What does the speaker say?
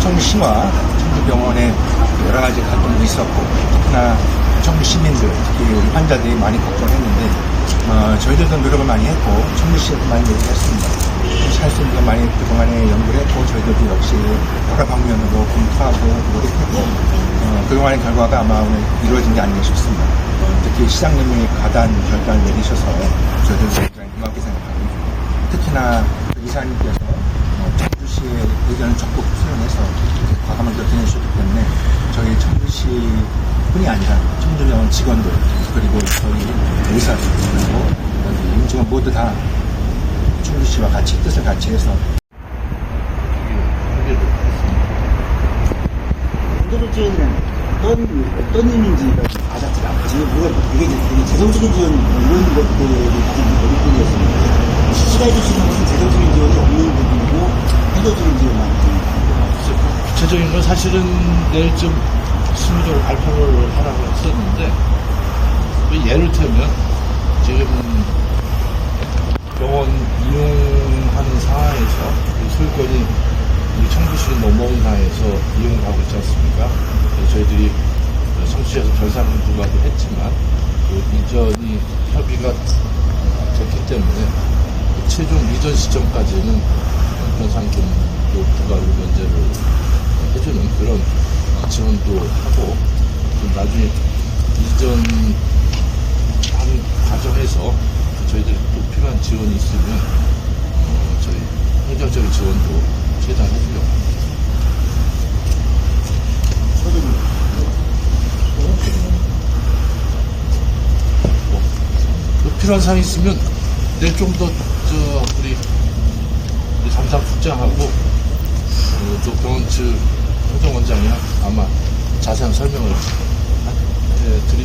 청주시와 청주병원에 여러 가지 활동도 있었고 특히나 청주 시민들 특히 우리 환자들이 많이 걱정했는데 어, 저희들도 노력을 많이 했고 청주 시에도 많이 노력했습니다. 거 많이 그동안에 연구를 했고 저희들도 역시 여러 방면으로 검토하고 노력했고 어, 그동안의 결과가 아마 오늘 이루어진 게 아닌가 싶습니다. 특히 시장님이 가단 결단을 내리셔서 저희들 굉장히 고맙게 생각하고 특히나 그 이사님께서 적극 수용해서 과감하게 결정해주셨기 때문에 저희 청주시 뿐이 아니라 청주병원 직원들 그리고 저희 의사들 그리고 임직원 모두 다 청주시와 같이 뜻을 같이 해서. 제도적 지원은 어떤, 어떤 의미인지가 와닿지가 않고, 뭐가, 이게 되게 재정적인 지원, 뭐 이런 것들이 가장 머릿속이었습니다. 시가 해주시는 것은 재정적인 지원이 없는 부분이고, 행정적인 있습니다. 구체적인 건 사실은 내일쯤 심의적으로 발표를 하라고 했었는데 그 예를 들면 지금 병원 이용하는 상황에서 이 소유권이 청주시 넘어온 상황에서 이용을 하고 있지 않습니까? 저희들이 청주시에서 결산을 누가도 했지만 그 이전이 협의가 됐기 때문에 그 최종 이전 시점까지는 변상금도 부과를 면제를 해주는 그런 지원도 하고 또 나중에 이전 하는 과정에서 저희들이 또 필요한 지원이 있으면 어, 저희 행정적인 지원도 최대한 해주려고 합니다. 뭐, 뭐 필요한 사항이 있으면 내일 좀더저 우리 우리 담당 국장하고 어, 또 병원 측 효정 원장이 아마 자세한 설명을 아, 예, 드릴